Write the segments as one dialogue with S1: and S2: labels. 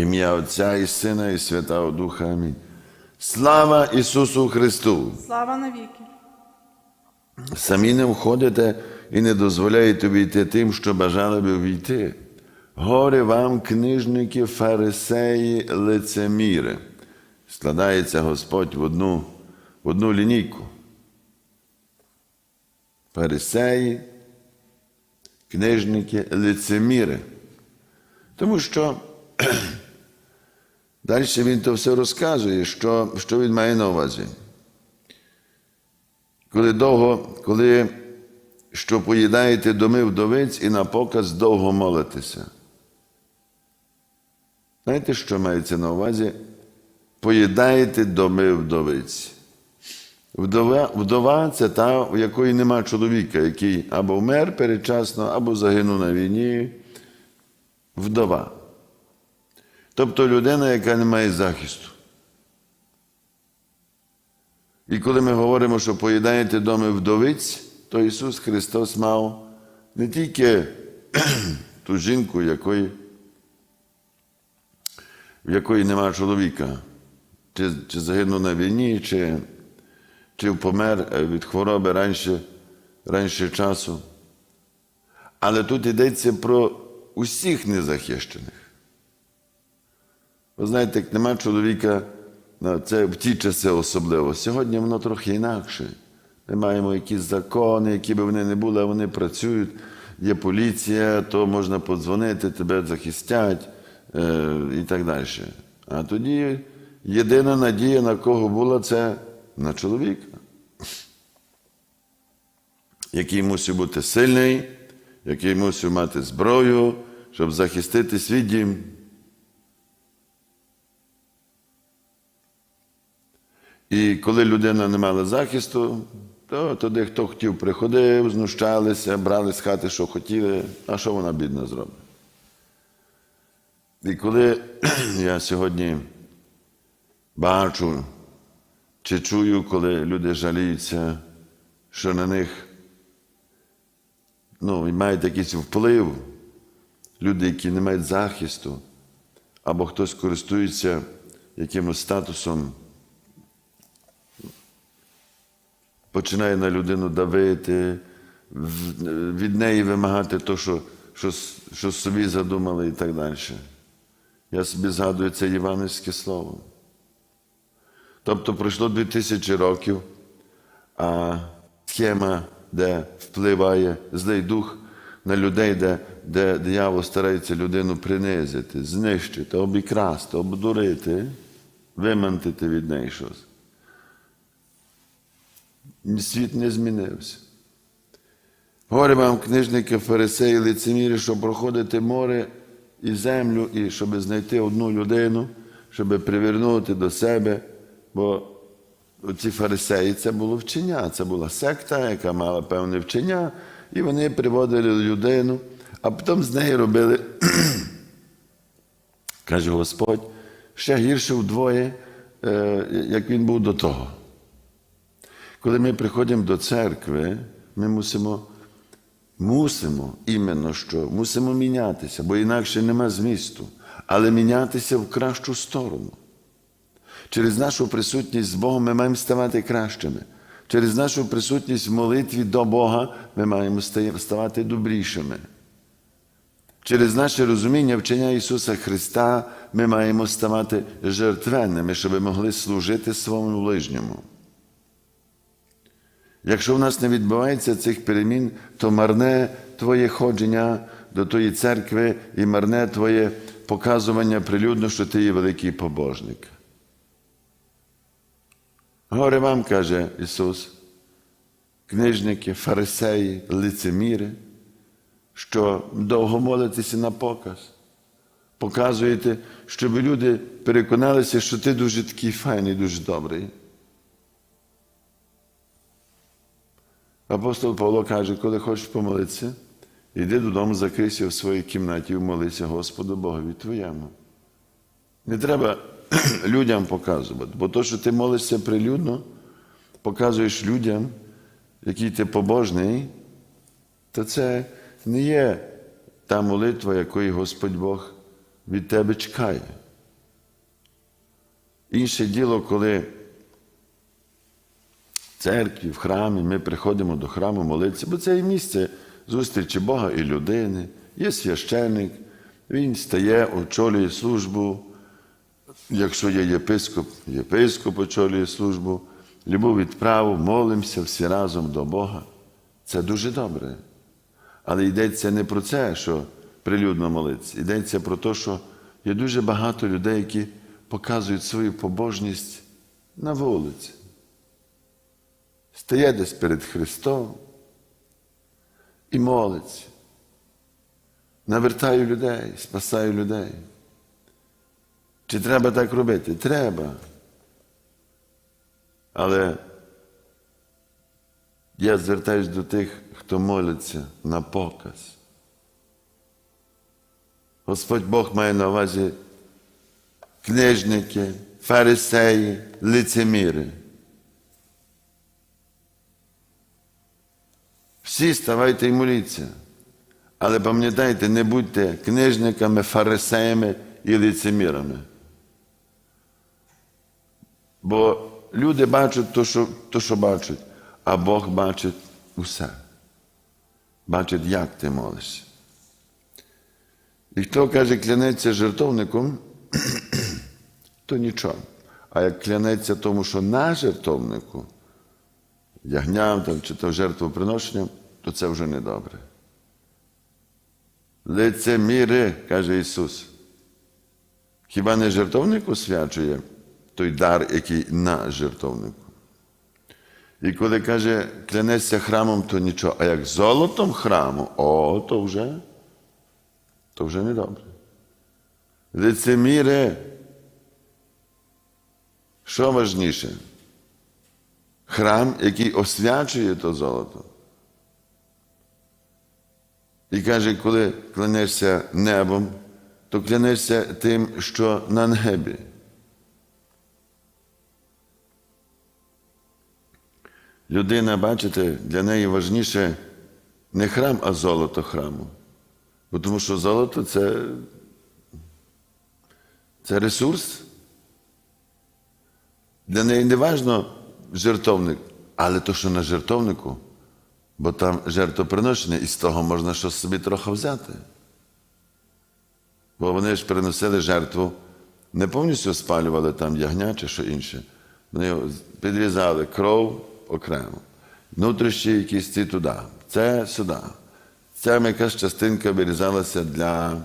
S1: Ім'я Отця і Сина, і Святого Духа. Амінь. Слава Ісусу Христу!
S2: Слава навіки.
S1: Самі не входите і не дозволяєте війти тим, що бажали би війти. Горе вам, книжники, фарисеї, лицеміри. Складається Господь в одну, в одну лінійку. Фарисеї, книжники, лицеміри. Тому що далі він то все розказує, що, що він має на увазі. Коли довго, коли що поїдаєте доми вдовиць і на показ довго молитеся. Знаєте, що мається на увазі? Поїдаєте доми вдовиць. Вдова, вдова це та, у якої нема чоловіка, який або вмер передчасно, або загинув на війні. Вдова. Тобто людина, яка не має захисту. І коли ми говоримо, що поїдаєте доми вдовиць, то Ісус Христос мав не тільки ту жінку, якої, в якої нема чоловіка, чи, чи загинув на війні, чи, чи помер від хвороби раніше, раніше часу. Але тут йдеться про усіх незахищених. Ви знаєте, як нема чоловіка, ну, це в ті часи особливо. Сьогодні воно трохи інакше. Ми маємо якісь закони, які би вони не були, а вони працюють. Є поліція, то можна подзвонити, тебе захистять е, і так далі. А тоді єдина надія, на кого була, це на чоловіка, який мусив бути сильний, який мусив мати зброю, щоб захистити свій дім. І коли людина не мала захисту, то туди хто хотів, приходив, знущалися, брали з хати, що хотіли, а що вона бідна зробить? І коли я сьогодні бачу чи чую, коли люди жаліються, що на них ну, мають якийсь вплив, люди, які не мають захисту, або хтось користується якимось статусом починає на людину давити, від неї вимагати те, що, що, що собі задумали і так далі. Я собі згадую це євангельське слово. Тобто пройшло 2000 років, а схема, де впливає злий дух на людей, де, де диявол старається людину принизити, знищити, обікрасти, обдурити, вимантити від неї щось світ не змінився. Горе вам, книжники, фарисеї, лицемірі, що проходите море і землю, і щоб знайти одну людину, щоб привернути до себе, бо ці фарисеї це було вчення, це була секта, яка мала певне вчення, і вони приводили людину, а потім з неї робили, каже Господь, ще гірше вдвоє, е, як він був до того. Коли ми приходимо до церкви, ми мусимо, мусимо іменно що, мусимо мінятися, бо інакше нема змісту, але мінятися в кращу сторону. Через нашу присутність з Богом ми маємо ставати кращими. Через нашу присутність в молитві до Бога ми маємо ставати добрішими. Через наше розуміння вчення Ісуса Христа ми маємо ставати жертвенними, щоб могли служити своєму ближньому. Якщо в нас не відбувається цих перемін, то марне Твоє ходження до тої церкви і марне Твоє показування прилюдно, що ти є великий побожник. Горе вам, каже Ісус, книжники, фарисеї, лицеміри, що довго молитеся на показ. Показуєте, щоб люди переконалися, що ти дуже такий файний, дуже добрий. Апостол Павло каже, коли хочеш помолитися, йди додому, закрийся в своїй кімнаті і молися Господу Богові твоєму. Не треба людям показувати, бо то, що ти молишся прилюдно, показуєш людям, який ти побожний, то це не є та молитва, якої Господь Бог від тебе чекає. Інше діло, коли церкві, в храмі ми приходимо до храму молитися, бо це і місце зустрічі Бога і людини. Є священник, він стає, очолює службу. Якщо є єпископ, єпископ очолює службу, любов відправу, молимося всі разом до Бога. Це дуже добре. Але йдеться не про це, що прилюдно молитися. Йдеться про те, що є дуже багато людей, які показують свою побожність на вулиці. Стає десь перед Христом і молиться. Навертаю людей, спасаю людей. Чи треба так робити? Треба. Але я звертаюсь до тих, хто молиться на показ. Господь Бог має на увазі книжники, фарисеї, лицеміри. Всі ставайте і моліться. Але пам'ятайте, не будьте книжниками, фарисеями і лицемірами. Бо люди бачать то, що, то, що бачать, а Бог бачить усе. Бачить, як ти молишся. І хто каже, клянеться жертовником, то нічого. А як клянеться тому, що на жертовнику, ягням чи то жертвоприношенням, то це вже не добре. Лицеміри, каже Ісус. Хіба не жертовник освячує той дар, який на жертовнику? І коли каже, клянеться храмом, то нічого. А як золотом храму, о, то вже, то вже не добре. Лицеміри. Що важніше? Храм, який освячує то золото. І каже, коли клянешся небом, то клянешся тим, що на небі. Людина, бачите, для неї важніше не храм, а золото храму. Бо тому що золото це, це ресурс. Для неї не важно жертовник, але то, що на жертовнику, бо там жертвоприношення, і з того можна щось собі трохи взяти. Бо вони ж приносили жертву, не повністю спалювали там ягня чи що інше. Вони підрізали кров окремо, внутрішні якісь ці туди, це сюди. Ця якась частинка вирізалася для,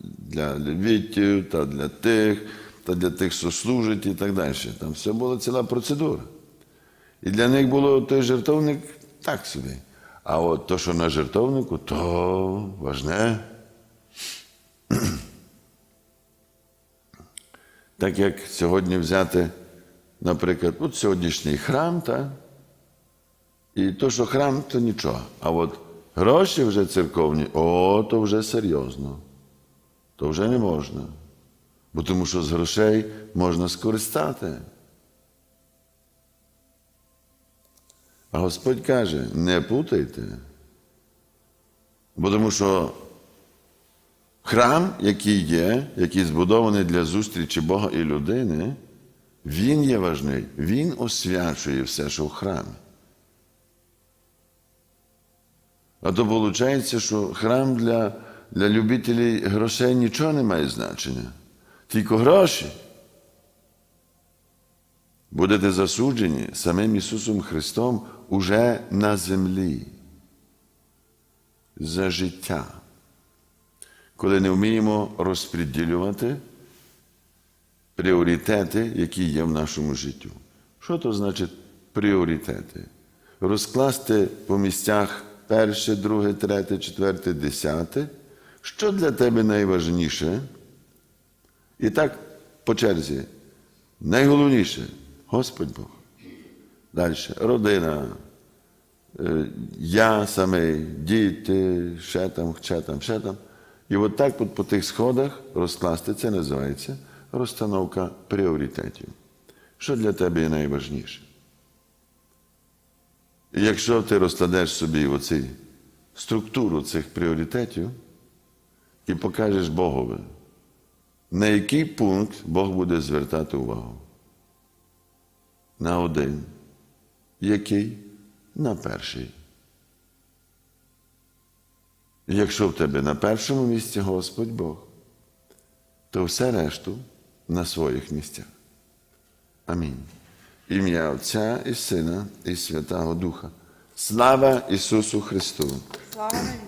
S1: для левітів та для тих, та для тих, що служать і так далі. Там все була ціла процедура. І для них було той жертовник так собі. А от то, що на жертовнику, то важне. Так як сьогодні взяти, наприклад, от сьогоднішній храм, та? і то, що храм, то нічого. А от гроші вже церковні, о, то вже серйозно. То вже не можна. Бо тому що з грошей можна скористати. А Господь каже, не путайте. Бо тому що храм, який є, який збудований для зустрічі Бога і людини, він є важний, він освячує все, що в храмі. А то виходить, що храм для, для любителів грошей нічого не має значення. Тільки гроші. Будете засуджені самим Ісусом Христом уже на землі. За життя. Коли не вміємо розподілювати пріоритети, які є в нашому житті. Що то значить пріоритети? Розкласти по місцях перше, друге, третє, четверте, десяте. Що для тебе найважніше? І так по черзі. Найголовніше Господь Бог. Далі родина, е, я самий, діти, ще там, ще там, ще там. І от так от по тих сходах розкласти це називається розстановка пріоритетів. Що для тебе є найважніше? Якщо ти розкладеш собі оці структуру цих пріоритетів і покажеш Богові, на який пункт Бог буде звертати увагу. На один. Який? На перший. Якщо в тебе на першому місці Господь Бог, то все решту на своїх місцях. Амінь. Ім'я Отця і Сина і Святого Духа. Слава Ісусу Христу!
S2: Слава.